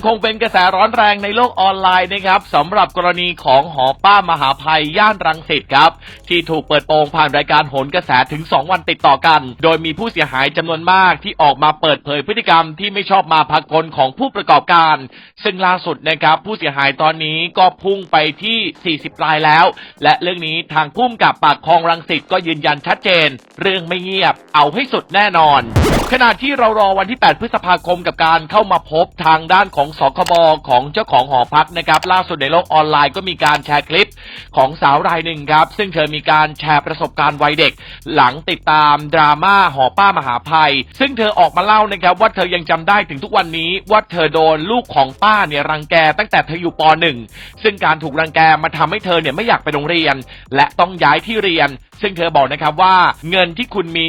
ยังคงเป็นกระแสร้อนแรงในโลกออนไลน์นะครับสำหรับกรณีของหอป้ามหาภัยย่านรังสิตครับ ที่ถูกเปิดโปงผ่านรายการโหนกระแสถึง 2 วันติดต่อกัน โดยมีผู้เสียหายจำนวนมากที่ออกมาเปิดเผยพฤติกรรมที่ไม่ชอบมาพากลของผู้ประกอบการ ซึ่งล่าสุดนะครับ ผู้เสียหายตอนนี้ก็พุ่งไปที่ 40รายแล้ว และเรื่องนี้ทางพุ่มกับปากคลองรังสิตก็ยืนยันชัดเจน เรื่องไม่เงียบ เอาให้สุดแน่นอน ขณะที่เรารอวันที่ 8 พฤษภาคมกับการเข้ามาพบทางด้านของสคบของเจ้าของหอพักนะครับล่าสุดในโลกออนไลน์ก็มีการแชร์คลิปของสาวรายหนึ่งครับ ซึ่งเธอมีการแชร์ประสบการณ์วัยเด็ก หลังติดตามดราม่าหอป้ามหาภัย ซึ่งเธอออกมาเล่านะครับว่าเธอยังจำได้ถึงทุกวันนี้ว่าเธอโดนลูกของป้าเนี่ยรังแกตั้งแต่เธออยู่ป .1 ซึ่งการถูกรังแกมาทำให้เธอเนี่ยไม่อยากไปโรงเรียน และต้องย้ายที่เรียน ซึ่งเธอบอกนะครับว่าเงินที่คุณมี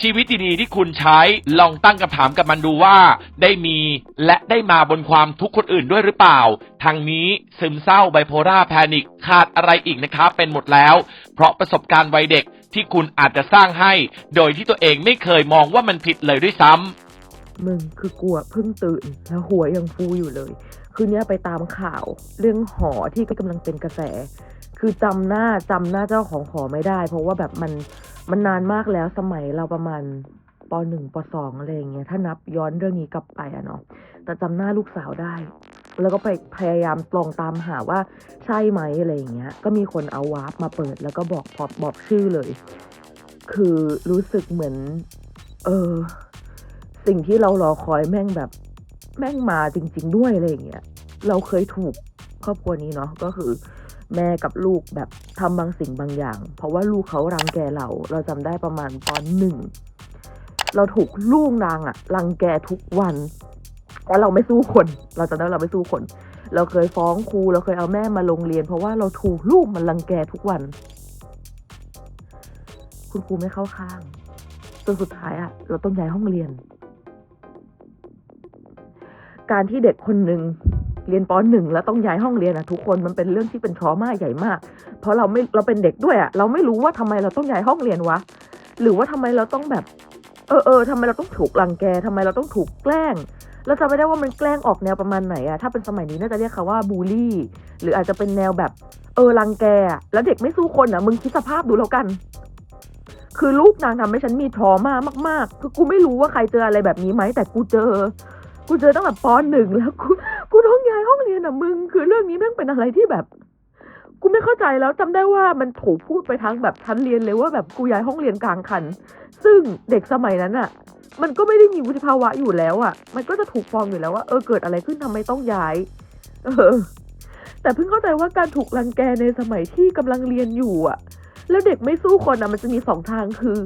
ชีวิตดีๆที่คุณใช้ลองตั้งคำถามกับมันดูว่าได้มีและได้มาบนความทุกข์คนอื่นด้วยหรือเปล่า ทางนี้ซึมเศร้าไบโพล่าแพนิคขาดอะไรอีกนะครับ เป็นหมดแล้ว เพราะประสบการณ์วัยเด็กที่คุณอาจจะสร้างให้ โดยที่ตัวเองไม่เคยมองว่ามันผิดเลยด้วยซ้ำมึงคือกลัวเพิ่งตื่นแล้วหัวยังฟูอยู่เลย คืนนี้ไปตามข่าว เรื่องหอที่กำลังเป็นกระแส คือจำหน้าจำหน้าเจ้าของหอไม่ได้ เพราะว่าแบบมันมันนานมากแล้วสมัยเราประมาณปหนึ่งปสองอะไรอย่างเงี้ยถ้านับย้อนเรื่องนี้กลับไปอะเนาะ แต่จำหน้าลูกสาวได้ แล้วก็ไปพยายามลองตามหาว่าใช่ไหมอะไรอย่างเงี้ย ก็มีคนเอาวาร์ปมาเปิด แล้วก็บอกพอบอกชื่อเลย คือรู้สึกเหมือน เออ สิ่งที่เรารอคอยแม่งแบบ แม่งมาจริง ๆ ด้วยอะไรอย่างเงี้ย เราเคยถูกครอบครัวนี้เนาะก็คือแม่กับลูกแบบทำบางสิ่งบางอย่าง เพราะว่าลูกเขารังแกเรา เราจำได้ประมาณตอนหนึ่ง เราถูกลูกนางอะรังแกทุกวัน แล้วเราไม่สู้คน เราจำได้เราไม่สู้คน เราเคยฟ้องครูเราเคยเอาแม่มาโรงเรียน เพราะว่าเราถูกลูกมันรังแกทุกวัน คุณครูไม่เข้าข้างจนสุดท้ายอะเราต้องย้ายห้องเรียน การที่เด็กคนหนึ่งเรียนปหนึ่งแล้วต้องย้ายห้องเรียนอะทุกคนมันเป็นเรื่องที่เป็นทรมาใหญ่มาก เพราะเราไม่เราเป็นเด็กด้วยอะเราไม่รู้ว่าทำไมเราต้องย้ายห้องเรียนวะหรือว่าทำไมเราต้องแบบ เออเออทำไมเราต้องถูกรังแกทำไมเราต้องถูกแกล้ง แล้วจำไม่ได้ว่ามันแกล้งออกแนวประมาณไหนอะถ้าเป็นสมัยนี้น่าจะเรียกเขาว่าบูลลี่ หรืออาจจะเป็นแนวแบบเออรังแก แล้วเด็กไม่สู้คนอะมึงคิดสภาพดูแล้วกัน คือลูกนางทำให้ฉันมีทรมามาก ๆ คือกูไม่รู้ว่าใครเจออะไรแบบนี้ไหมแต่กูเจอ กูเจอตั้งแต่ปหนึ่งแล้วกูกูต้องย้ายห้องเรียนอะมึง คือเรื่องนี้แม่งเป็นอะไรที่แบบกูไม่เข้าใจแล้วจำได้ว่ามันถูกพูดไปทั้งแบบชั้นเรียนเลยว่าแบบกูย้ายห้องเรียนกลางคัน ซึ่งเด็กสมัยนั้นอะ มันก็ไม่ได้มีวุฒิภาวะอยู่แล้วอะ มันก็จะถูกฟ้องอยู่แล้วว่าเออเกิดอะไรขึ้นทำไมต้องย้าย เออ แต่เพิ่งเข้าใจว่าการถูกรังแกในสมัยที่กำลังเรียนอยู่อะ แล้วเด็กไม่สู้คนอะมันจะมีสองทางคือ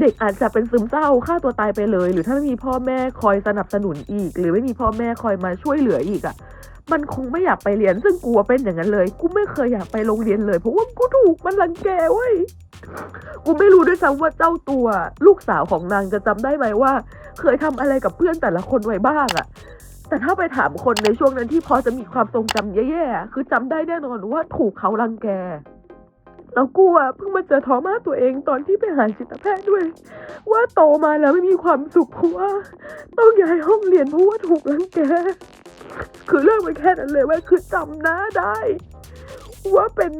เด็กอาจจะเป็นซึมเศร้าฆ่าตัวตายไปเลย หรือถ้าไม่มีพ่อแม่คอยสนับสนุนอีก หรือไม่มีพ่อแม่คอยมาช่วยเหลืออีกอะ่ะมันคงไม่อยากไปเรียนซึ่งกูเป็นอย่างนั้นเลย กูไม่เคยอยากไปโรงเรียนเลย เพราะว่ากูถูกมันรังแกเว้ย กูไม่รู้ด้วยซ้ำว่าเจ้าตัวลูกสาวของนางจะจำได้ไหมว่า เคยทำอะไรกับเพื่อนแต่ละคนไว้บ้างอะแต่ถ้าไปถามคนในช่วงนั้นที่พอจะมีความทรงจำแย่ๆคือจำได้แน่นอนว่าถูกเขารังแกแล้วกูอะเพิ่งมาเจอทอมาตัวเองตอนที่ไปหาจิตแพทย์ด้วย ว่าโตมาแล้วไม่มีความสุขเพราะว่าต้องย้ายห้องเรียนเพราะว่าถูกรังแกคือเรื่องมันแค่นั้นเลยว่าคือจำหน้าได้ ว่าเป็น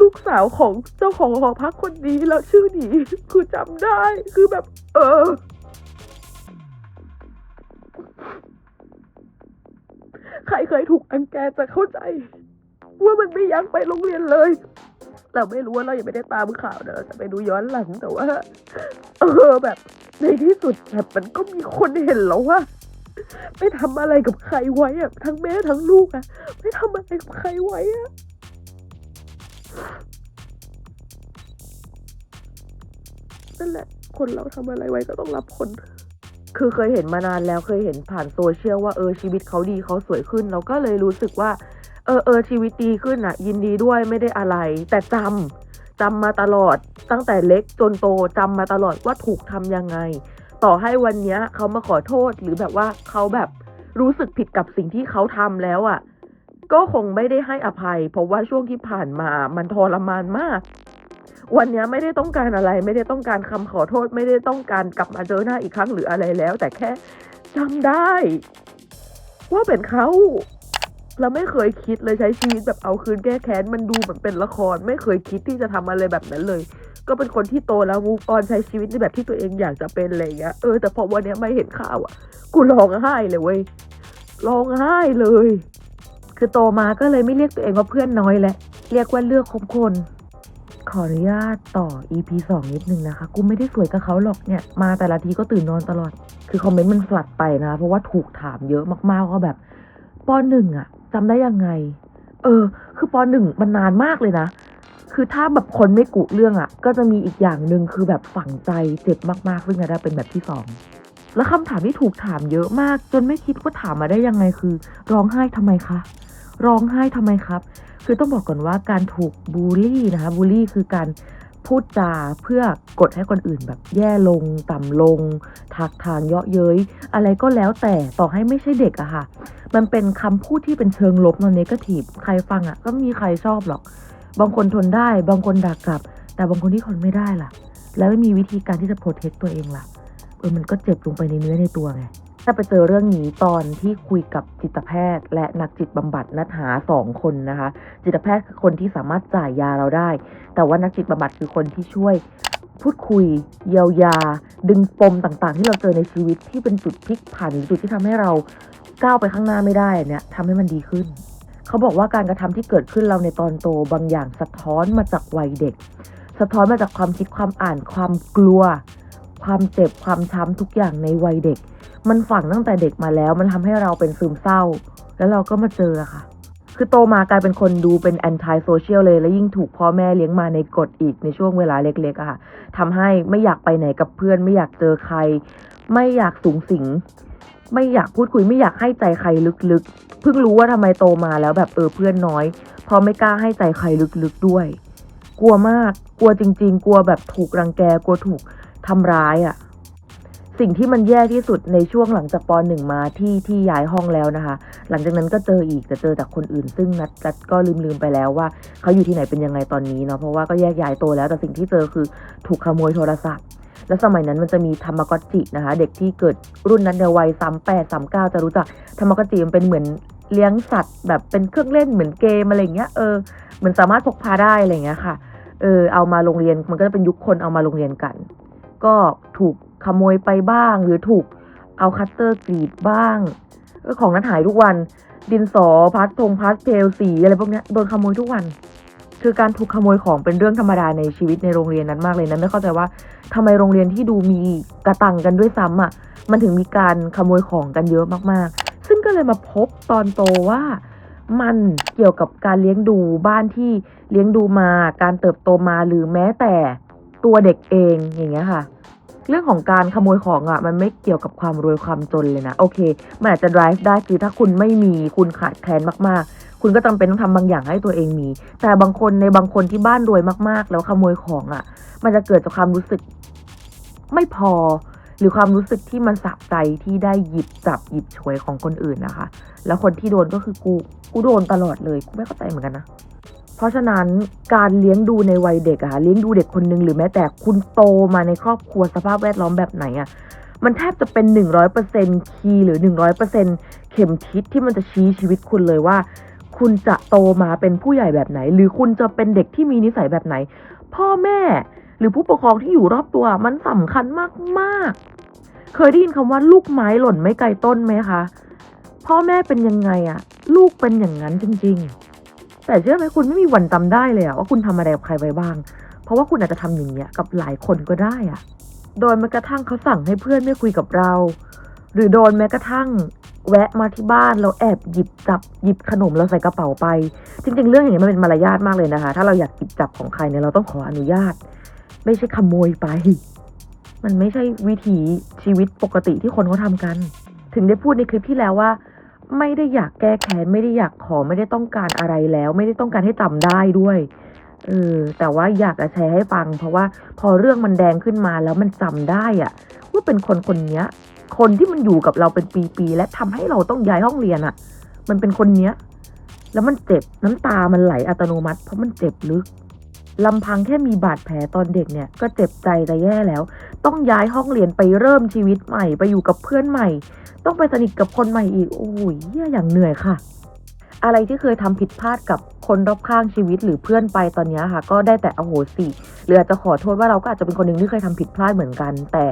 ลูกสาวของเจ้าของหอพักคนนี้แล้วชื่อนี้คือจำได้คือแบบ เออ ใครเคยถูกรังแกจะเข้าใจ ว่ามันไม่ยังไปโรงเรียนเลยเราไม่รู้ว่าเรายังไม่ได้ตามข่าวเนอจะไปดูย้อนหลังแต่ว่า เออแบบ ในที่สุดแบบมันก็มีคนเห็นแล้วว่าไปทำอะไรกับใครไว้อะทั้งแม่ทั้งลูกอะไปทำอะไรกับใครไว้อะ นั่นแหละ คนเราทำอะไรไว้ก็ต้องรับผล คือเคยเห็นมานานแล้วเคยเห็นผ่านโซเชียลว่าเออชีวิตเขาดีเขาสวยขึ้น เราก็เลยรู้สึกว่า เออเออชีวิตดีขึ้นอะยินดีด้วยไม่ได้อะไร แต่จำจำมาตลอดตั้งแต่เล็กจนโตจำมาตลอดว่าถูกทำยังไง ต่อให้วันนี้เขามาขอโทษหรือแบบว่าเขาแบบรู้สึกผิดกับสิ่งที่เขาทำแล้วอะ ก็คงไม่ได้ให้อภัย เพราะว่าช่วงที่ผ่านมามันทรมานมาก วันนี้ไม่ได้ต้องการอะไร ไม่ได้ต้องการคำขอโทษ ไม่ได้ต้องการกลับมาเจอหน้าอีกครั้งหรืออะไรแล้ว แต่แค่จำได้ ว่าเป็นเขาเราไม่เคยคิดเลยใช้ชีวิตแบบเอาคืนแก้แค้นมันดูเหมือนเป็นละคร ไม่เคยคิดที่จะทำอะไรแบบนั้นเลย ก็เป็นคนที่โตแล้วมูฟออนใช้ชีวิตในแบบที่ตัวเองอยากจะเป็นอะไรเงี้ยเออแต่พอวันนี้ไม่เห็นข่าวอะ กูร้องไห้เลยเว้ยร้องไห้เลย คือโตมาก็เลยไม่เรียกตัวเองว่าเพื่อนน้อยแล้วเรียกว่าเลือกคบคน ขออนุญาตต่อ EP สองนิดนึงนะคะ กูไม่ได้สวยกับเขาหรอกเนี่ย มาแต่ละทีก็ตื่นนอนตลอด คือคอมเมนต์มันฟลัดไปนะ เพราะว่าถูกถามเยอะมากๆว่าแบบปหนึ่งอะจำได้ยังไง เออ คือปหนึ่งมันนานมากเลยนะ คือถ้าแบบคนไม่กุเรื่องอะก็จะมีอีกอย่างหนึ่งคือแบบฝังใจเจ็บมากๆซึ่งจะได้เป็นแบบที่สองแล้วคำถามที่ถูกถามเยอะมาก จนไม่คิดว่าถามมาได้ยังไงคือ ร้องไห้ทำไมคะ ร้องไห้ทำไมครับ คือต้องบอกก่อนว่าการถูกบูลลี่นะคะบูลลี่คือการพูดจาเพื่อกดให้คนอื่นแบบแย่ลง ต่ำลงทักทางเยาะเย้ยอะไรก็แล้วแต่ต่อให้ไม่ใช่เด็กอะค่ะ มันเป็นคำพูดที่เป็นเชิงลบนอนเนกาทีฟใครฟังอะก็ไม่มีใครชอบหรอก บางคนทนได้ บางคนด่ากลับ แต่บางคนที่ทนไม่ได้ล่ะ แล้วไม่มีวิธีการที่จะโปรเทคตัวเองล่ะเออมันก็เจ็บลงไปในเนื้อในตัวไง ถ้าไปเจอเรื่องนี้ตอนที่คุยกับจิตแพทย์ และนักจิตบำบัดนัดหาสองคนนะคะ จิตแพทย์คือคนที่สามารถจ่ายยาเราได้ แต่ว่านักจิตบำบัดคือคนที่ช่วยพูดคุยเยียวยา ดึงปมต่างๆ ที่เราเจอในชีวิตที่เป็นจุดพลิกผันหรือจุดที่ทำให้เราก้าวไปข้างหน้าไม่ได้เนี่ยทำให้มันดีขึ้น เขาบอกว่าการกระทำที่เกิดขึ้นเราในตอนโตบางอย่างสะท้อนมาจากวัยเด็ก สะท้อนมาจากความคิดความอ่านความกลัว ความเจ็บความช้ำทุกอย่างในวัยเด็ก มันฝังตั้งแต่เด็กมาแล้ว มันทำให้เราเป็นซึมเศร้า แล้วเราก็มาเจออะค่ะ คือโตมากลายเป็นคนดูเป็นแอนตี้โซเชียลเลย และยิ่งถูกพ่อแม่เลี้ยงมาในกฎอีกในช่วงเวลาเล็กๆอะค่ะทำให้ไม่อยากไปไหนกับเพื่อน ไม่อยากเจอใคร ไม่อยากสูงสิง ไม่อยากพูดคุยไม่อยากให้ใจใครลึกๆ เพิ่งรู้ว่าทำไมโตมาแล้วแบบเออเพื่อนน้อย เพราะไม่กล้าให้ใจใครลึกๆด้วย กลัวมาก กลัวจริง ๆ กลัวแบบถูกรังแก กลัวถูกทำร้ายอะ่ะ สิ่งที่มันแย่ที่สุดในช่วงหลังจากปหนึ่งมาที่ที่ย้ายห้องแล้วนะคะ หลังจากนั้นก็เจออีกแต่เจอจากคนอื่น ซึ่งนัดนัดก็ลืมลืมๆไปแล้วว่าเขาอยู่ที่ไหนเป็นยังไงตอนนี้เนาะเพราะว่าก็แยกย้ายโตแล้วแต่สิ่งที่เจอคือถูกขโมยโทรศัพท์ แล้วสมัยนั้นมันจะมีธรรมกจินะคะ เด็กที่เกิดรุ่นนั้นในวัยสามแปดสามเก้าจะรู้จักธรรมกจิมันเป็นเหมือนเลี้ยงสัตว์ แบบเป็นเครื่องเล่นเหมือนเกมอะไรเงี้ยเออเหมือนสามารถพกพาได้อะไรเงี้ยค่ะเออเอามาโรงเรียนมันก็จะเป็นยุคคนเอามาโรงเรียนกัน ก็ถูก ขโมยไปบ้าง หรือถูกเอาคัตเตอร์กรีดบ้างเออของนั้นหายทุกวัน ดินสอพาสทงพาสเทลสีอะไรพวกนี้โดนขโมยทุกวัน คือการถูกขโมยของเป็นเรื่องธรรมดาในชีวิตในโรงเรียนนั้นมากเลยนะไม่เข้าใจว่าทำไมโรงเรียนที่ดูมีกระตังกันด้วยซ้ำอะมันถึงมีการขโมยของกันเยอะมากๆ ซึ่งก็เลยมาพบตอนโตว่ามันเกี่ยวกับการเลี้ยงดูบ้านที่เลี้ยงดูมาการเติบโตมาหรือแม้แต่ตัวเด็กเองอย่างเงี้ยค่ะ เรื่องของการขโมยของอะ่ะมันไม่เกี่ยวกับความรวยความจนเลยนะ โอเคมันอาจจะ drive ได้คือถ้าคุณไม่มีคุณขาดแคลนมากๆ คุณก็จำเป็นต้องทำบางอย่างให้ตัวเองมี แต่บางคนในบางคนที่บ้านรวยมากๆ แล้วขโมยของอะ่ะ มันจะเกิดจากความรู้สึกไม่พอหรือความรู้สึกที่มันสะใจที่ได้หยิบจับหยิบฉวยของคนอื่นนะคะ แล้วคนที่โดนก็คือกู กูโดนตลอดเลย กูไม่เข้าใจเหมือนกันนะ เพราะฉะนั้นการเลี้ยงดูในวัยเด็กอะค่ะเลี้ยงดูเด็กคนหนึ่งหรือแม้แต่คุณโตมาในครอบครัวสภาพแวดล้อมแบบไหนอะมันแทบจะเป็นหนึ่งร้อยเปอร์เซ็นคีย์หรือหนึ่งร้อยเปอร์เซ็นเข็มทิศที่มันจะชี้ชีวิตคุณเลยว่า คุณจะโตมาเป็นผู้ใหญ่แบบไหน หรือคุณจะเป็นเด็กที่มีนิสัยแบบไหน พ่อแม่หรือผู้ปกครองที่อยู่รอบตัวมันสำคัญมากๆ เคยได้ยินคำว่าลูกไม้หล่นไม่ไกลต้นไหมคะ พ่อแม่เป็นยังไงอะลูกเป็นอย่างนั้นจริง ๆ แต่เชื่อไหมคุณไม่มีวันจำได้เลยอะว่าคุณทำอะไรกับใครไว้บ้าง เพราะว่าคุณอาจจะทำอย่างเงี้ยกับหลายคนก็ได้อะโดยแม้กระทั่งเขาสั่งให้เพื่อนไม่คุยกับเรา หรือโดนแม้กระทั่ง แวะมาที่บ้านเราแอบหยิบจับหยิบขนมเราใส่กระเป๋าไป จริง ๆ เรื่องอย่างนี้มันเป็นมารยาทมากเลยนะคะ ถ้าเราอยากหยิบจับของใครเนี่ยเราต้องขออนุญาต ไม่ใช่ขโมยไป มันไม่ใช่วิถีชีวิตปกติที่คนเขาทำกัน ถึงได้พูดในคลิปที่แล้วว่า ไม่ได้อยากแก้แค้นไม่ได้อยากขอไม่ได้ต้องการอะไรแล้ว ไม่ได้ต้องการให้จำได้ด้วยเออแต่ว่าอยากจะแชร์ให้ฟัง เพราะว่าพอเรื่องมันแดงขึ้นมาแล้วมันจำได้อะว่าเป็นคนคนนี้คนที่มันอยู่กับเราเป็นปีๆและทำให้เราต้องย้ายห้องเรียนอะมันเป็นคนเนี้ย แล้วมันเจ็บน้ำตามันไหลอัตโนมัติ เพราะมันเจ็บลึกลำพังแค่มีบาดแผลตอนเด็กเนี่ย ก็เจ็บใจจะแย่แล้ว ต้องย้ายห้องเรียนไปเริ่มชีวิตใหม่ ไปอยู่กับเพื่อนใหม่ ต้องไปสนิทกับคนใหม่อีก โอ้ยเหี้ยอย่างเหนื่อยค่ะ อะไรที่เคยทำผิดพลาดกับคนรอบข้างชีวิตหรือเพื่อนไปตอนนี้ค่ะ ก็ได้แต่อโหสิหรืออาจจะขอโทษว่าเราก็อาจจะเป็นคนหนึ่งที่เคยทำผิดพลาดเหมือนกัน แต่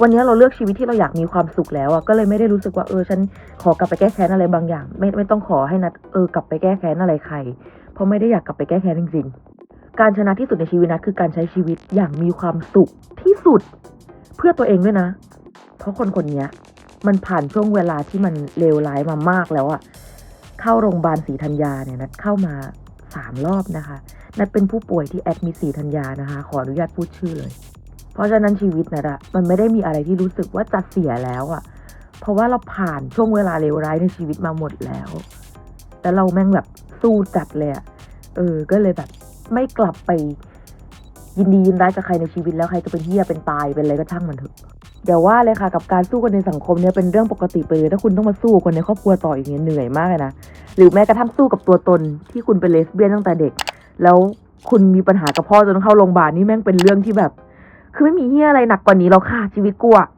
วันนี้เราเลือกชีวิตที่เราอยากมีความสุขแล้วอะก็เลยไม่ได้รู้สึกว่าเออฉันขอกลับไปแก้แค้นอะไรบางอย่าง ไม่ไม่ต้องขอให้นัดเออกลับไปแก้แค้นอะไรใคร เพราะไม่ได้อยากกลับไปแก้แค้นจริง ๆ การชนะที่สุดในชีวิตนัดคือการใช้ชีวิตอย่างมีความสุขที่สุด เพื่อตัวเองด้วยนะ เพราะคนคนนี้ มันผ่านช่วงเวลาที่มันเลวร้ายมามากแล้วอะเข้าโรงพยาบาลศรีธัญญาเนี่ยนัดเข้ามาสามรอบนะคะ นัดเป็นผู้ป่วยที่แอดมิดศรีธัญญานะคะ ขออนุญาตพูดชื่อเลย เพราะฉะนั้นชีวิตนัดอะมันไม่ได้มีอะไรที่รู้สึกว่าจะเสียแล้วอะเพราะว่าเราผ่านช่วงเวลาเลวร้ายในชีวิตมาหมดแล้ว แต่เราแม่งแบบสู้จัดเลยอะเออ ก็เลยแบบไม่กลับไป ยินดียินร้ายกับใครในชีวิตแล้วใครจะเป็นเฮียเป็นตายเป็นอะไรก็ช่างมันเถอะเดี๋ยวว่าเลยค่ะกับการสู้กันในสังคมเนี่ยเป็นเรื่องปกติไปเลยถ้าคุณต้องมาสู้กับคนในครอบครัวต่ออย่างเงี้ยเหนื่อยมากเลยนะหรือแม้กระทั่งสู้กับตัวตนที่คุณเป็นเลสเบี้ยนตั้งแต่เด็ก แล้วคุณมีปัญหากับพ่อจนต้องเข้าโรงพยาบาลนี่แม่งเป็นเรื่องที่แบบ คือไม่มีเฮียอะไรหนักกว่านี้แล้วค่ะชีวิตกูอะ